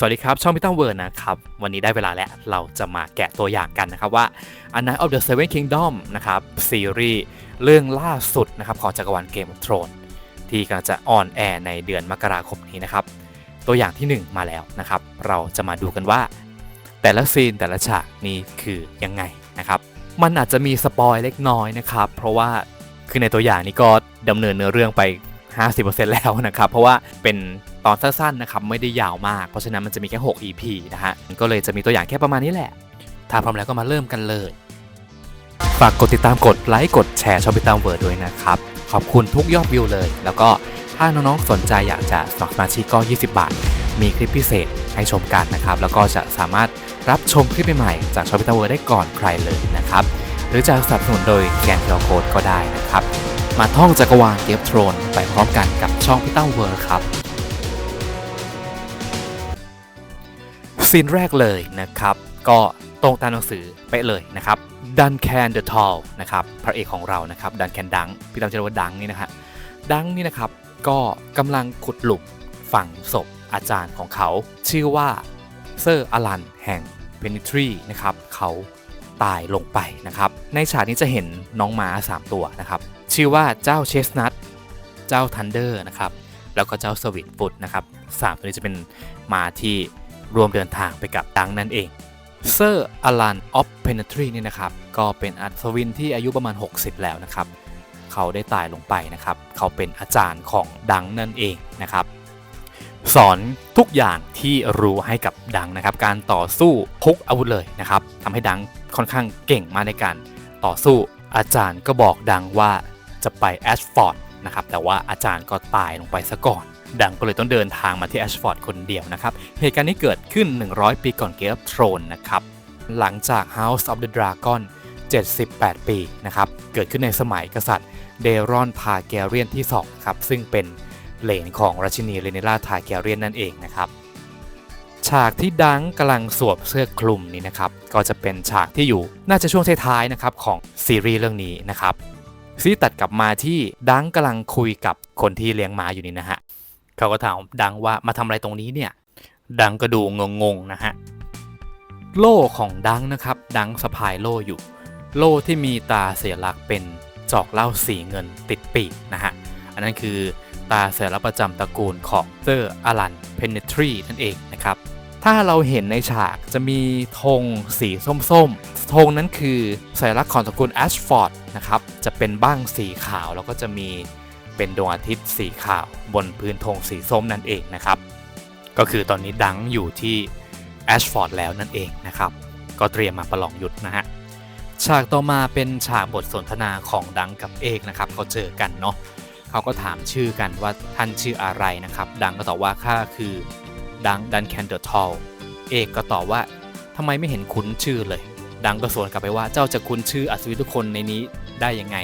สวัสดีครับ ช่องพิทังเวิร์นะครับ วันนี้ได้เวลาแล้ว เราจะมาแกะตัวอย่างกันนะครับว่า A Night of the Seven Kingdom นะครับ ซีรีส์เรื่องล่าสุดนะครับของจักรวาลเกม of Thrones ที่กำลังจะออนแอร์ในเดือนมกราคมนี้นะครับ ตัวอย่างที่ 1 มาแล้วนะครับ เราจะมาดูกันว่า แต่ละซีนแต่ละฉากนี้คือยังไงนะครับ มันอาจจะมีสปอยเล็กน้อยนะครับ เพราะว่าคือในตัวอย่างนี้ก็ดำเนินเนื้อเรื่องไป 50%แล้วนะครับ เพราะว่าเป็นตอนสั้นๆนะครับไม่ได้ยาวมาก เพราะฉะนั้นมันจะมีแค่ 6 EP นะฮะก็เลยจะมีตัวอย่างแค่ประมาณนี้แหละ ถ้าพร้อมแล้วก็มาเริ่มกันเลย ฝากกดติดตามกดไลค์กดแชร์ช่องพิตามเวิร์ดด้วยนะครับ ขอบคุณทุกยอดวิวเลย แล้วก็ถ้าน้องๆสนใจอยากจะสมัครสมาชิกก็ 20 บาท มีคลิปพิเศษให้ชมกันนะครับ แล้วก็จะสามารถรับชมคลิปใหม่ๆจากช่องพิตามเวิร์ดได้ก่อนใครเลยนะครับ หรือจะสนับสนุนโดยแกนเคอร์โคดก็ได้นะครับ มาท่องจักรวาลเกมโทรนไปพร้อมกันกับช่องพิตั้งเวิร์ครับ ซีนแรกเลยนะครับ ก็ตรงตามหนังสือไปะเลยนะครับดันแคนเดอะทอลนะครับพระเอกของเรานะครับดันแคนดังพี่ตั้มจะเรียกว่าดังนี่นะฮะดังนี่นะครับก็กำลังขุดหลุมฝังศพอาจารย์ของเขา ชื่อว่าเซอร์อลันแห่งเพนิทรีนะครับเขาตายลงไปนะครับในฉากนี้จะเห็นน้องม้า3 ตัวนะครับชื่อว่าเจ้าเชสนัทเจ้าทันเดอร์นะครับแล้วก็เจ้าสวิตฟุตนะครับสามตัวนี้จะเป็นม้าที่ รวมเดินทางไปกับดังนั่นเองเซอร์อลันออฟเพนทรีนี่นะครับ ก็เป็นอัศวินที่อายุประมาณ 60 แล้วนะครับ เขาได้ตายลงไปนะครับ เขาเป็นอาจารย์ของดังนั่นเองนะครับ สอนทุกอย่างที่รู้ให้กับดังนะครับ การต่อสู้พกอาวุธเลยนะครับทำให้ดังค่อนข้างเก่งมากในการต่อสู้อาจารย์ก็บอกดังว่าจะไปแอชฟอร์ดนะครับ แต่ว่าอาจารย์ก็ตายลงไปซะก่อน ดังก็เลยต้องเดินทางมาที่แอชฟอร์ดคนเดียวนะครับ เหตุการณ์นี้เกิดขึ้น 100 ปีก่อนเกมโทรนนะครับ หลังจาก House of the Dragon 78 ปีนะครับ เกิดขึ้นในสมัยกษัตริย์เดรอนทาแกเรียนที่2ครับ ซึ่งเป็นเหลนของราชินีเรเนล่าทาแกเรียนนั่นเองนะครับฉากที่ดังกำลังสวมเสื้อคลุมนี้นะครับ ก็จะเป็นฉากที่อยู่น่าจะช่วงท้ายๆนะครับของซีรีส์เรื่องนี้นะครับซีตัดกลับมาที่ดังกำลังคุยกับคนที่เลี้ยงม้าอยู่นี่นะฮะ เขาก็ถามดังว่ามาทำอะไรตรงนี้เนี่ย ดังก็ดูงงๆนะฮะ โล่ของดังนะครับ ดังสะพายโล่อยู่ โล่ที่มีตาเสียลักษ์เป็นจอกเหล้าสีเงินติดปีกนะฮะ อันนั้นคือตาเสียลักษ์ประจำตระกูลของเซอร์อลันเพนเนทรีนั่นเองนะครับ ถ้าเราเห็นในฉากจะมีธงสีส้มๆ ธงนั้นคือสัญลักษณ์ของตระกูลแอชฟอร์ดนะครับ จะเป็นบ้างสีขาวแล้วก็จะมี เป็นดวงอาทิตย์สีขาวบนพื้นธงสีส้มนั่นเองนะครับ ก็คือตอนนี้ดังอยู่ที่แอชฟอร์ดแล้วนั่นเองนะครับ ก็เตรียมมาประลองยุทธนะฮะฉากต่อมาเป็นฉากบทสนทนาของดังกับเอกนะครับเขาเจอกันเนาะเขาก็ถามชื่อกันว่าท่านชื่ออะไรนะครับ ดังก็ตอบว่าข้าคือดังดันแคนเดอร์ทอลเอกก็ตอบว่าทำไมไม่เห็นคุ้นชื่อเลย ดังก็สวนกลับไปว่าเจ้าจะคุ้นชื่ออัศวินทุกคนในนี้ได้ยังไง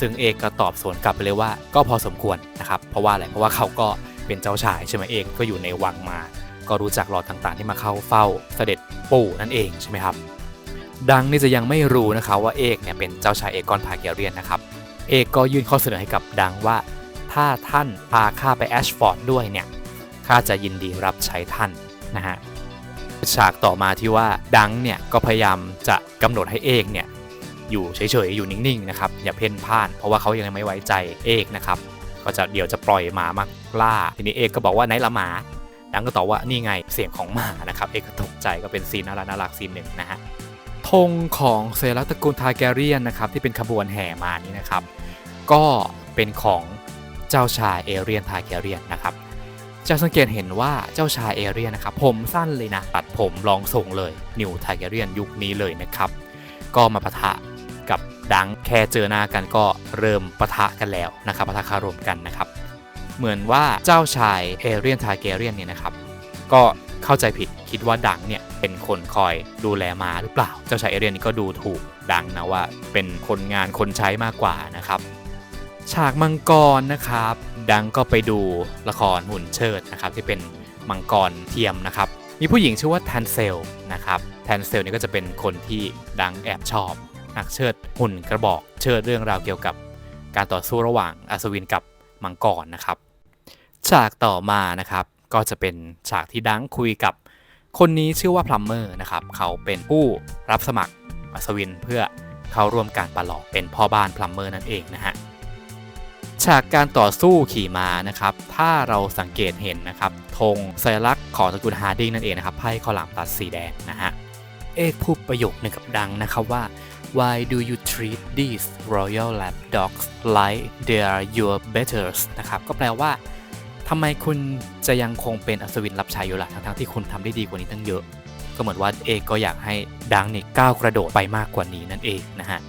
ซึ่งเอกก็ตอบสวนกลับไปเลยว่าก็พอสมควรนะครับ เพราะว่าอะไรเพราะว่าเขาก็เป็นเจ้าชายใช่ไหมเอกก็อยู่ในวังมา ก็รู้จักหลอดต่างๆ ที่มาเข้าเฝ้าเสด็จปู่นั่นเองใช่ไหมครับ ดังนี่จะยังไม่รู้นะครับว่าเอกเนี่ยเป็นเจ้าชายเอกอนทาเกเรียนนะครับ เอกก็ยื่นข้อเสนอให้กับดังว่า ถ้าท่านพาข้าไปแอชฟอร์ดด้วยเนี่ยข้าจะยินดีรับใช้ท่านนะฮะฉากต่อมาที่ว่าดังเนี่ยก็พยายามจะกำหนดให้เอกเนี่ย อยู่เฉยๆ อยู่นิ่งๆนะครับอย่าเพ่นพ่าน เพราะว่าเขายังไม่ไว้ใจเอกนะครับก็จะเดี๋ยวจะปล่อยหมามาล่า ทีนี้เอกก็บอกว่าไหนละหมาดังก็ตอบว่านี่ไงเสียงของหมานะครับเอกก็ตกใจก็เป็นซีนน่ารักน่ารักซีนหนึ่งนะฮะธงของเซรัตตระกูลทาแกเรียนนะครับที่เป็นขบวนแห่มานี้นะครับ ก็เป็นของเจ้าชายเอเรียนทาแกเรียนนะครับจะสังเกตเห็นว่าเจ้าชายเอเรียนนะครับผมสั้นเลยนะ ตัดผมลองทรงเลยนิวทาแกเรียนยุคนี้เลยนะครับ ก็มาปะทะ ดังแค่เจอหน้ากันก็เริ่มปะทะกันแล้วนะครับปะทะคารมกันนะครับ เหมือนว่าเจ้าชายเอเรียนทาเกเรียนเนี่ยนะครับ ก็เข้าใจผิดคิดว่าดังเนี่ยเป็นคนคอยดูแลมาหรือเปล่า เจ้าชายเอเรียนนี่ก็ดูถูกดังนะว่าเป็นคนงานคนใช้มากกว่านะครับ ฉากมังกรนะครับ ดังก็ไปดูละครหุ่นเชิดนะครับที่เป็นมังกรเทียมนะครับ มีผู้หญิงชื่อว่าแทนเซลนะครับแทนเซลนี่ก็จะเป็นคนที่ดังแอบชอบ นักเชิดหุ่นกระบอก เชิดเรื่องราวเกี่ยวกับการต่อสู้ระหว่างอัศวินกับมังกรนะครับ ฉากต่อมานะครับก็จะเป็นฉากที่ดังคุยกับคนนี้ชื่อว่าพลัมเมอร์นะครับ เขาเป็นผู้รับสมัครอัศวินเพื่อเข้าร่วมการประลองเป็นพ่อบ้านพลัมเมอร์นั่นเองนะฮะฉากการต่อสู้ขี่ม้านะครับ ถ้าเราสังเกตเห็นนะครับธงสัญลักษณ์ของตระกูลฮาร์ดิงนั่นเองนะครับไพ่ข้าวหลามตัดสีแดงนะฮะเอกพูดประโยคหนึ่งกับดังนะครับว่า Why do you treat these royal lap dogs like they are your betters นะครับ ก็แปลว่าทำไมคุณจะยังคงเป็นอัศวินรับใช้อยู่ล่ะทั้งๆที่คุณทำได้ดีกว่านี้ตั้งเยอะ ก็เหมือนว่าเอกก็อยากให้ดังนี่ก้าวกระโดดไปมากกว่านี้นั่นเองนะฮะ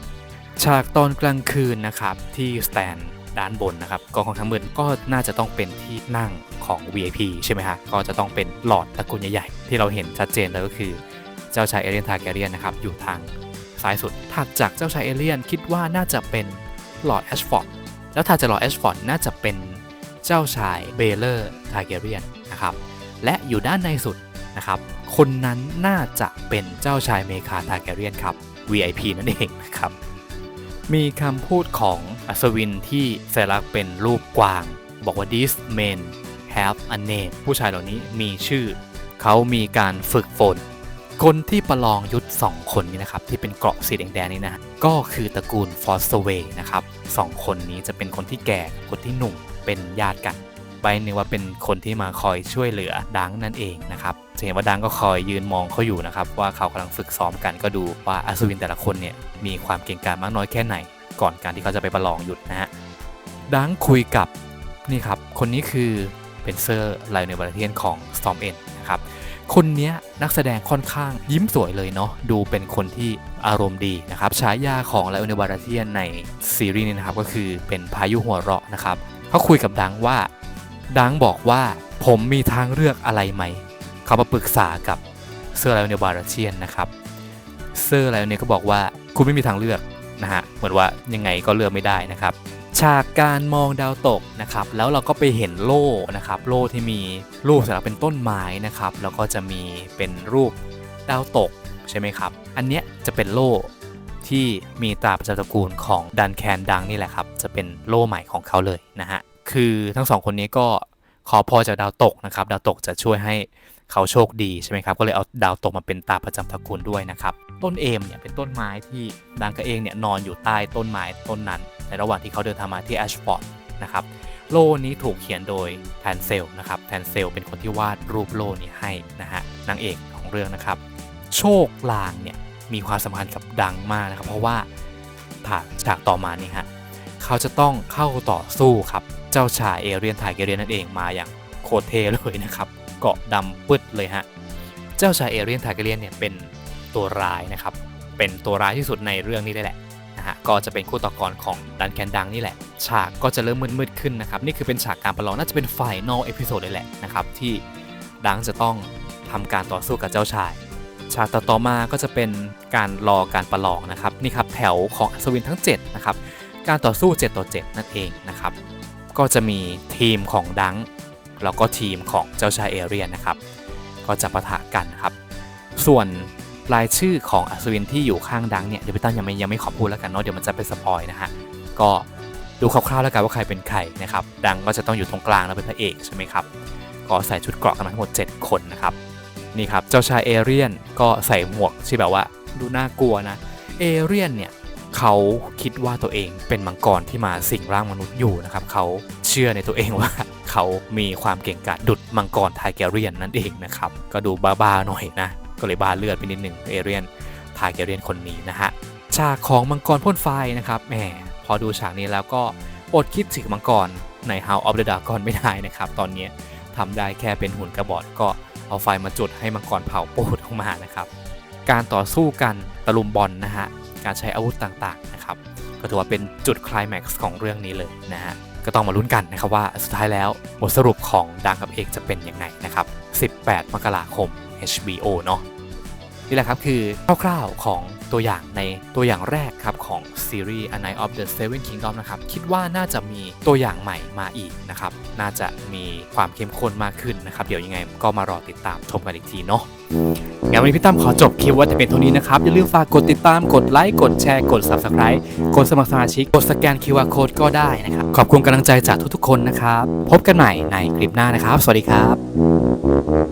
ฉากตอนกลางคืนนะครับที่สแตนด้านบนนะครับก็ของทั้งมืดก็น่าจะต้องเป็นที่นั่งของ VIP ใช่ไหมฮะ ก็จะต้องเป็นหลอดตระกูลใหญ่ๆ ที่เราเห็นชัดเจนเลยก็คือ เจ้าชายเอเลียนทาแกเรียนนะครับ อยู่ทาง ซ้ายสุด ถัดจากเจ้าชายเอเลียนคิดว่าน่าจะเป็นหลอดแอชฟอร์ด แล้วถัดจากหลอดแอชฟอร์ดน่าจะเป็นเจ้าชายเบเลอร์ทาร์แกเรียนนะครับ และอยู่ด้านในสุดนะครับ คนนั้นน่าจะเป็นเจ้าชายเมคาทาร์แกเรียนครับ VIP นั่นเองนะครับ มีคำพูดของอัศวินที่สัญลักเป็นรูปกวาง บอกว่า these men have a name ผู้ชายเหล่านี้มีชื่อ เขามีการฝึกฝน คนที่ประลองยุทธ2คนนี้นะครับที่เป็นเกราะสีแดงๆนี่นะก็คือตระกูลฟอสเวย์นะครับสองคนนี้จะเป็นคนที่แก่คนที่หนุ่มเป็นญาติกันใบหนึ่งว่าเป็นคนที่มาคอยช่วยเหลือดังนั่นเองนะครับจะเห็นว่าดังก็คอยยืนมองเขาอยู่นะครับว่าเขากำลังฝึกซ้อมกันก็ดูว่าอัศวินแต่ละคนเนี่ยมีความเก่งกาจมากน้อยแค่ไหน ก่อนการที่เขาจะไปประลองหยุดนะฮะดังคุยกับนี่ครับคนนี้คือเป็นเซอร์ไลเนอร์บาเทียนของ Storm End นะครับ คนนี้นักแสดงค่อนข้างยิ้มสวยเลยเนาะดูเป็นคนที่อารมณ์ดีนะครับฉายาของไลเนอร์บาเทียนในซีรีส์นี้นะครับก็คือเป็นพายุหัวเราะนะครับเขาคุยกับดังว่า ดังบอกว่าผมมีทางเลือกอะไรไหมเขามาปรึกษากับเซอร์ไลเนอร์บาเทียนนะครับเซอร์ไลเนอร์ก็บอกว่าคุณไม่มีทางเลือกนะฮะเหมือนว่ายังไงก็เลือกไม่ได้นะครับ ฉากการมองดาวตกนะครับแล้วเราก็ไปเห็นโล่นะครับโล่ที่มีรูปสลักเป็นต้นไม้นะครับแล้วก็จะมีเป็นรูปดาวตกใช่ไหมครับ อันเนี้ยจะเป็นโล่ที่มีตราประจำตระกูลของดันแคนดังนี่แหละครับ จะเป็นโล่ใหม่ของเขาเลยนะฮะ คือทั้งสองคนนี้ก็ขอพรจากดาวตกนะครับ ดาวตกจะช่วยให้ เขาโชคดีใช่ไหมครับ ก็เลยเอาดาวตกมาเป็นตาประจำตระกูลด้วยนะครับ ต้นเอมเนี่ยเป็นต้นไม้ที่ดังกะเองเนี่ยนอนอยู่ใต้ต้นไม้ต้นนั้น ในระหว่างที่เขาเดินทางมาที่แอชฟอร์ดนะครับ โล่นี้ถูกเขียนโดยแทนเซลนะครับ แทนเซลเป็นคนที่วาดรูปโล่นี้ให้นะฮะ นางเอกของเรื่องนะครับ โชคลางเนี่ยมีความสำคัญกับดังมากนะครับ เพราะว่าถาฉากต่อมานี่ฮะ เขาจะต้องเข้าต่อสู้ครับ เจ้าชายเอเรียนไทเกเรียนนั่นเองมาอย่างโคตรเทเลยนะครับ เกาะดำปึ๊ดเลยฮะ เจ้าชายเอเรียนไทเกเรียนเนี่ยเป็นตัวร้ายนะครับ เป็นตัวร้ายที่สุดในเรื่องนี้ได้แหละนะฮะ ก็จะเป็นคู่ต่อกรของดันแคนดังนี่แหละ ฉากก็จะเริ่มมืดๆขึ้นนะครับ นี่คือเป็นฉากการประลอง น่าจะเป็นไฟนอลเอพิโซดเลยแหละนะครับที่ดังจะต้องทำการต่อสู้กับเจ้าชาย ฉากต่อมาก็จะเป็นการรอการประลองนะครับ นี่ครับแถวของอัศวินทั้ง7นะครับ การต่อสู้7ต่อ7นั่นเองนะครับ ก็จะมีทีมของดัง แล้วก็ทีมของเจ้าชายเอเรียนนะครับ ก็จะประทะกันครับ ส่วนรายชื่อของอัศวินที่อยู่ข้างดังเนี่ยเดี๋ยวพี่ตั้มยังไม่ยังไม่ขอพูดแล้วกันเนาะเดี๋ยวมันจะเป็นสปอยนะฮะก็ดูคร่าวๆแล้วกันว่าใครเป็นใครนะครับ ดังก็จะต้องอยู่ตรงกลางแล้วเป็นพระเอกใช่ไหมครับก็ใส่ชุดเกราะกันมาทั้งหมด 7 คนนะครับนี่ครับเจ้าชายเอเรียนก็ใส่หมวกที่แบบว่าดูน่ากลัวนะเอเรียนเนี่ยเขาคิดว่าตัวเองเป็นมังกรที่มาสิงร่างมนุษย์อยู่นะครับเขาเชื่อในตัวเองว่า เขามีความเก่งกาจดุดมังกรไทเกเรียนนั่นเองนะครับ ก็ดูบ้าๆหน่อยนะ ก็เลยบ้าเลือดไปนิดหนึ่งเอเรียนไทเกเรียนคนนี้นะฮะฉากของมังกรพ่นไฟนะครับแหมพอดูฉากนี้แล้วก็อดคิดถึงมังกรใน House of the Dragon ไม่ได้นะครับ ตอนนี้ทำได้แค่เป็นหุ่นกระบอกก็เอาไฟมาจุดให้มังกรเผาโปดออกมานะครับ การต่อสู้กันตะลุมบอลนะฮะ การใช้อาวุธต่างๆนะครับ ก็ถือว่าเป็นจุดคลายแม็กซ์ของเรื่องนี้เลยนะฮะ ก็ต้องมาลุ้นกันนะครับว่าสุดท้ายแล้วบทสรุปของดังกับเอกจะเป็นยังไงนะครับ 18 มกราคม HBO เนาะ นี่แหละครับคือคร่าวๆของตัวอย่างในตัวอย่างแรกครับของซีรีส์ A Night of the Seven Kingdom นะครับ คิดว่าน่าจะมีตัวอย่างใหม่มาอีกนะครับ น่าจะมีความเข้มข้นมากขึ้นนะครับ เดี๋ยวยังไงก็มารอติดตามชมกันอีกทีเนาะงั้นวันนี้พี่ตั้มขอจบคลิปว่าจะเป็นเท่านี้นะครับ อย่าลืมฝากกดติดตามกดไลค์ กดแชร์ กด Subscribe กดสมัครสมาชิก กดสแกน QR Code ก็ได้นะครับ ขอบคุณกำลังใจจากทุกๆคนนะครับ พบกันใหม่ในคลิปหน้านะครับ สวัสดีครับ